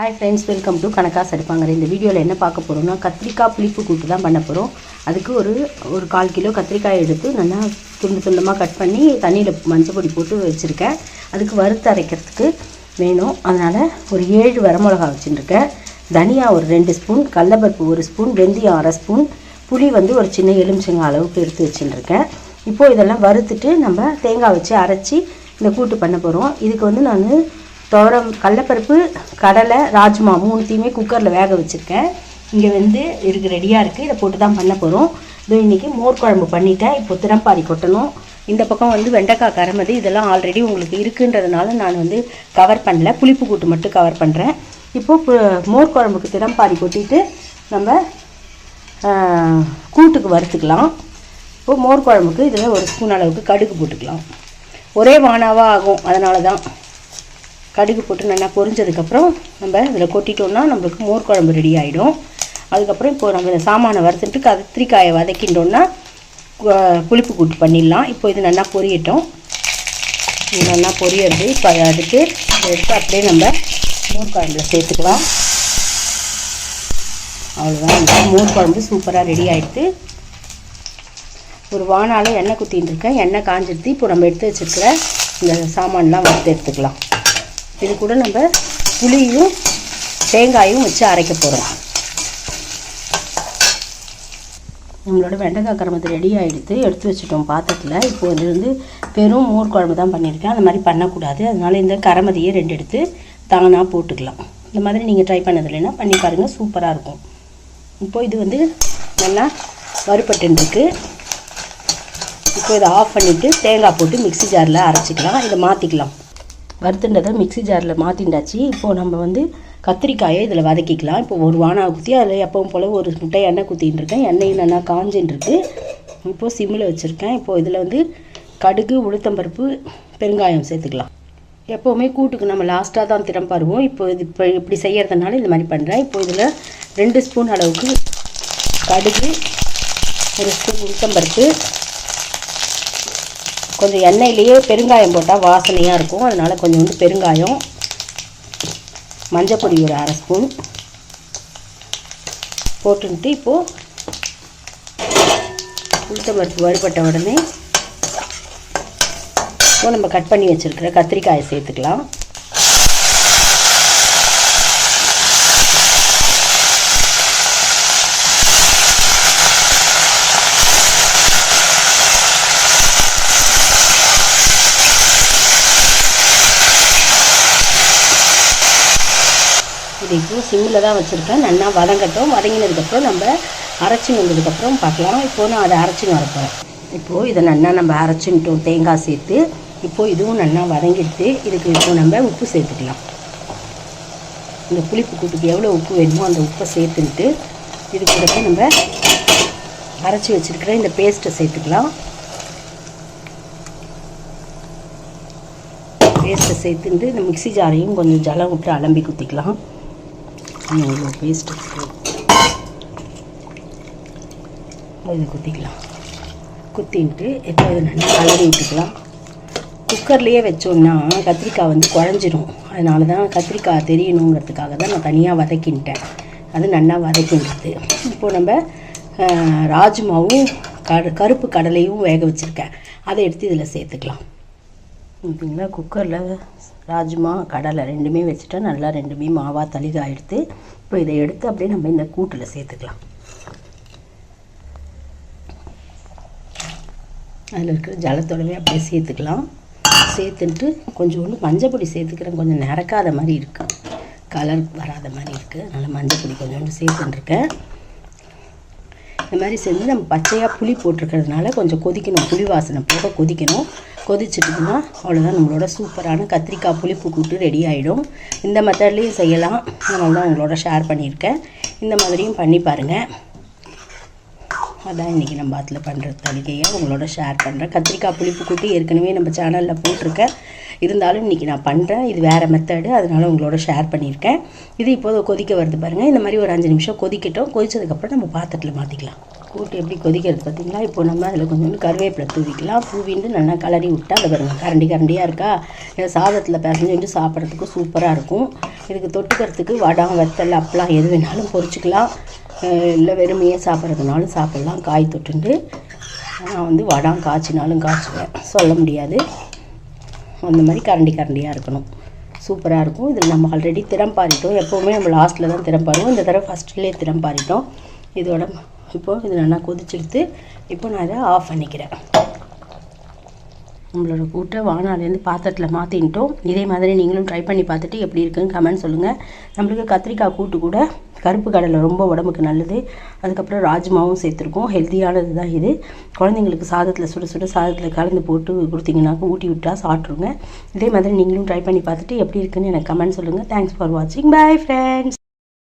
Hi friends welcome to கணக்காக சரிப்பாங்கிற இந்த வீடியோவில் என்ன பார்க்க போகிறோம்னா கத்திரிக்காய் புளிப்பு கூட்டு தான் பண்ண போகிறோம் அதுக்கு ஒரு ஒரு கால் கிலோ கத்திரிக்காய் எடுத்து நல்லா துண்டு துண்டமாக கட் பண்ணி தண்ணியில் மஞ்சள் பொடி போட்டு வச்சுருக்கேன். அதுக்கு வறுத்து அரைக்கிறதுக்கு வேணும். அதனால் ஒரு ஏழு வரமிளகா வச்சுருக்கேன். தனியா ஒரு ரெண்டு ஸ்பூன் கடலப்பருப்பு ஒரு ஸ்பூன் வெந்தயம் அரை ஸ்பூன் புளி வந்து ஒரு சின்ன எலுமிச்சங்க அளவுக்கு எடுத்து வச்சுருக்கேன். இப்போது இதெல்லாம் வறுத்துட்டு நம்ம தேங்காய் வச்சு அரைச்சி இந்த கூட்டு பண்ண போகிறோம் இதுக்கு வந்து நான் துவரம் கடலப்பருப்பு கடலை ராஜ்மா மூணுத்தையுமே குக்கரில் வேக வச்சுருக்கேன். இங்கே வந்து இருக்கு ரெடியாக இருக்குது இதை போட்டு தான் பண்ண போகிறோம் இது இன்றைக்கி மோர் குழம்பு பண்ணிட்டேன். இப்போ திறம்பாதி கொட்டணும். இந்த பக்கம் வந்து வெண்டைக்காய் கரமது. இதெல்லாம் ஆல்ரெடி உங்களுக்கு இருக்குன்றதுனால நான் வந்து கவர் பண்ணல. புளிப்பு கூட்டு மட்டும் கவர் பண்ணுறேன் இப்போது மோர் குழம்புக்கு திறம்பாதி கொட்டிட்டு நம்ம கூட்டுக்கு வறுத்துக்கலாம். இப்போ மோர் குழம்புக்கு இதில் ஒரு ஸ்பூன் அளவுக்கு கடுகு போட்டுக்கலாம். ஒரே வானாவாக ஆகும். அதனால தான் கடுகு போட்டு நல்லா பொரிஞ்சதுக்கப்புறம் நம்ம இதில் கொட்டிட்டோம்னா நம்மளுக்கு மோர் குழம்பு ரெடி ஆகிடும் அதுக்கப்புறம் இப்போ நம்ம இந்த சாமானை வறுத்துட்டு கத்திரிக்காயை வதக்கிட்டோன்னா புளிப்பு கூட்டு பண்ணிடலாம். இப்போ இது நல்லா பொரியட்டும். இது நல்லா பொரியறது. இப்போ அதுக்கு எடுத்து அப்படியே நம்ம மோர் குழம்புல சேர்த்துக்கலாம். அவ்வளோதான் மோர் குழம்பு சூப்பராக ரெடி ஆகிடுது ஒரு வானால் எண்ணெய் குத்தின்னு இருக்கேன். எண்ணெய் காஞ்சிடுது இப்போ நம்ம எடுத்து வச்சிருக்கிற இந்த சாமான்லாம் வறுத்து எடுத்துக்கலாம். இது கூட நம்ம புளியும் தேங்காயும் வச்சு அரைக்க போகிறோம் நம்மளோட வெண்டைக்காய் குழம்பு ரெடி ஆகிடுத்து எடுத்து வச்சுட்டோம் பாத்திரத்தில். இப்போ இது வந்து வெறும் மோர் குழம்பு தான் பண்ணியிருக்கேன். அந்த மாதிரி பண்ணக்கூடாது. அதனால் இந்த கரமதியை ரெண்டு எடுத்து தானாக போட்டுக்கலாம். இந்த மாதிரி நீங்கள் ட்ரை பண்ணது இல்லைன்னா பண்ணி பாருங்கள் சூப்பராக இருக்கும். இப்போது இது வந்து நல்லா வறுபட்டுருக்கு இப்போ இதை ஆஃப் பண்ணிவிட்டு தேங்காய் போட்டு மிக்ஸி ஜாரில் அரைச்சிக்கலாம். இதை மாற்றிக்கலாம் வறுத்துன்றதை மிக்சி ஜாரில் மாற்றிண்டாச்சு இப்போது நம்ம வந்து கத்திரிக்காயை இதில் வதக்கிக்கலாம். இப்போ ஒரு வானா குத்தி அதில் எப்பவும் போல் ஒரு முட்டை எண்ணெய் குத்தின்னு இருக்கேன். எண்ணெயும் நல்லா காஞ்சின்னு இப்போது சிம்மில் வச்சுருக்கேன். இப்போது இதில் வந்து கடுகு உளுத்தம்பருப்பு பெருங்காயம் சேர்த்துக்கலாம். எப்போவுமே கூட்டுக்கு நம்ம லாஸ்ட்டாக தான் திறம் பருவோம். இப்போ இது இப்போ இப்படி செய்கிறதுனால இந்த மாதிரி பண்ணுறேன் இப்போ இதில் ரெண்டு ஸ்பூன் அளவுக்கு கடுகு ஒரு ஸ்பூன் உளுத்தம்பருப்பு கொஞ்சம் எண்ணெயிலேயே பெருங்காயம் போட்டால் வாசனையாக இருக்கும். அதனால் கொஞ்சம் வந்து பெருங்காயம் மஞ்சள் பொடி ஒரு அரை ஸ்பூன் போட்டுன்ட்டு இப்போது உளுத்தம்பருப்பு வறுபட்ட உடனே இப்போ நம்ம கட் பண்ணி வச்சுருக்கிற கத்திரிக்காயை சேர்த்துக்கலாம். இப்போது இப்போ சிம்மில் தான் வச்சுருக்கேன். நல்லா வதங்கட்டும். வதங்கினதுக்கப்புறம் நம்ம அரைச்சின்னு வந்ததுக்கப்புறம் பார்க்கலாம். இப்போது நான் அதை அரைச்சின்னு வரப்போகிறேன் இப்போது இதை நல்லா நம்ம அரைச்சின்ட்டோம் தேங்காய் சேர்த்து. இப்போது இதுவும் நல்லா வதங்கிட்டு இதுக்கு இப்போ நம்ம உப்பு சேர்த்துக்கலாம். இந்த புளிப்பு கூட்டுக்கு எவ்வளோ உப்பு வேணுமோ அந்த உப்பை சேர்த்துன்ட்டு இது கூட நம்ம அரைச்சி வச்சுருக்கிற இந்த பேஸ்ட்டை சேர்த்துக்கலாம். பேஸ்ட்டை சேர்த்துட்டு இந்த மிக்ஸி ஜாரையும் கொஞ்சம் ஜலம் விட்டு அலம்பி குத்திக்கலாம். இவ்வளோ பேஸ்ட் இது குத்திக்கலாம் குத்தின்ட்டு இப்போ இது நல்லா கலரி விட்டுக்கலாம். குக்கர்லேயே வச்சோன்னா கத்திரிக்காய் வந்து குழஞ்சிரும். அதனால தான் கத்திரிக்காய் தெரியணுங்கிறதுக்காக தான் நான் தனியாக வதக்கின்ட்டேன். அது நல்லா வதக்கின்றது. இப்போது நம்ம ராஜ்மாவும் கரு கருப்பு கடலையும் வேக வச்சுருக்கேன். அதை எடுத்து இதில் சேர்த்துக்கலாம். பார்த்தீங்களா குக்கரில் ராஜ்மா கடலை ரெண்டுமே வச்சுட்டா நல்லா ரெண்டுமே மாவாக தளிகா எடுத்து இப்போ இதை எடுத்து அப்படியே நம்ம இந்த கூட்டில் சேர்த்துக்கலாம். அதில் இருக்கிற ஜலத்தோடவே அப்படியே சேர்த்துக்கலாம். சேர்த்துட்டு கொஞ்சோண்டு மஞ்சள் பொடி சேர்த்துக்கிறேன். கொஞ்சம் நிறக்காத மாதிரி இருக்குது கலர் வராத மாதிரி இருக்குது அதனால் மஞ்சள் பொடி கொஞ்சோண்டு சேர்த்துட்டுருக்கேன். இந்த மாதிரி செஞ்சு நம்ம பச்சையாக புளி போட்டிருக்கிறதுனால கொஞ்சம் கொதிக்கணும். புளி வாசனை போக கொதிக்கணும். கொதிச்சிட்டுதுன்னா அவ்வளோதான் நம்மளோட சூப்பரான கத்திரிக்காய் புளிப்பு கூட்டு ரெடி ஆகிடும் இந்த மெத்தட்லேயும் செய்யலாம். அதனால தான் உங்களோட ஷேர் பண்ணியிருக்கேன். இந்த மாதிரியும் பண்ணி பாருங்கள் அதான் இன்றைக்கி நம்ம அதில் பண்ணுற தலிகையை உங்களோட ஷேர் பண்ணுறேன் கத்திரிக்காய் புளிப்பு கூட்டு ஏற்கனவே நம்ம சேனலில் போட்டிருக்கேன். இருந்தாலும் இன்றைக்கி நான் பண்ணுறேன் இது வேறு மெத்தடு அதனால் உங்களோட ஷேர் பண்ணியிருக்கேன். இது இப்போது கொதிக்க வருது பாருங்கள் இந்த மாதிரி ஒரு அஞ்சு நிமிஷம் கொதிக்கட்டும். கொதித்ததுக்கப்புறம் நம்ம பாத்திரத்தில் மாற்றிக்கலாம் கூட்டு எப்படி கொதிக்கிறது பார்த்தீங்களா? இப்போ நம்ம அதில் கொஞ்சோண்டு கருவேப்பிலை தூவிக்கலாம். தூவிட்டு நல்லா கலரி விட்டா அதை பாருங்கள் கரண்டி கரண்டியாக இருக்கா? இல்லை சாதத்தில் பிசைஞ்சுட்டு சாப்பிட்றதுக்கு சூப்பராக இருக்கும். இதுக்கு தொட்டுக்கிறதுக்கு வடம் வெத்தல் அப்பளம் எது வேணாலும் பொறிச்சிக்கலாம் இல்லை வெறுமையே சாப்பிட்றதுனாலும் சாப்பிட்லாம். காய் தொட்டுண்டு நான் வந்து வடம் காய்ச்சினாலும் காய்ச்சுவேன். சொல்ல முடியாது. அந்த மாதிரி கரண்டி கரண்டியாக இருக்கணும். சூப்பராக இருக்கும். இதில் நம்ம ஆல்ரெடி திறம் பாரிட்டோம் எப்போவுமே நம்ம லாஸ்ட்டில் தான் திறம் பாருவோம் இந்த தடவை ஃபஸ்ட்லேயே திறம் பாரிட்டோம் இதோட இப்போது இது நல்லா கொதிச்செடுத்து இப்போ நான் இதை ஆஃப் பண்ணிக்கிறேன். நம்மளோட கூட்டை வானாலேருந்து பாத்திரத்தில் மாற்றின்ட்டோம் இதே மாதிரி நீங்களும் ட்ரை பண்ணி பார்த்துட்டு எப்படி இருக்குன்னு கமெண்ட் சொல்லுங்கள் நம்மளுக்கு கத்திரிக்காய் கூட்டு கூட கருப்பு கடலை ரொம்ப உடம்புக்கு நல்லது. அதுக்கப்புறம் ராஜ்மாவும் சேர்த்துருக்கோம். ஹெல்த்தியானது தான் இது. குழந்தைங்களுக்கு சாதத்தில் சுட சுட சாதத்தில் கலந்து போட்டு கொடுத்தீங்கன்னாக்க ஊட்டி விட்டா சாப்பிட்ருங்க இதே மாதிரி நீங்களும் ட்ரை பண்ணி பார்த்துட்டு எப்படி இருக்குன்னு எனக்கு கமெண்ட் சொல்லுங்கள் தேங்க்ஸ் ஃபார் வாட்சிங் பை ஃப்ரெண்ட்ஸ்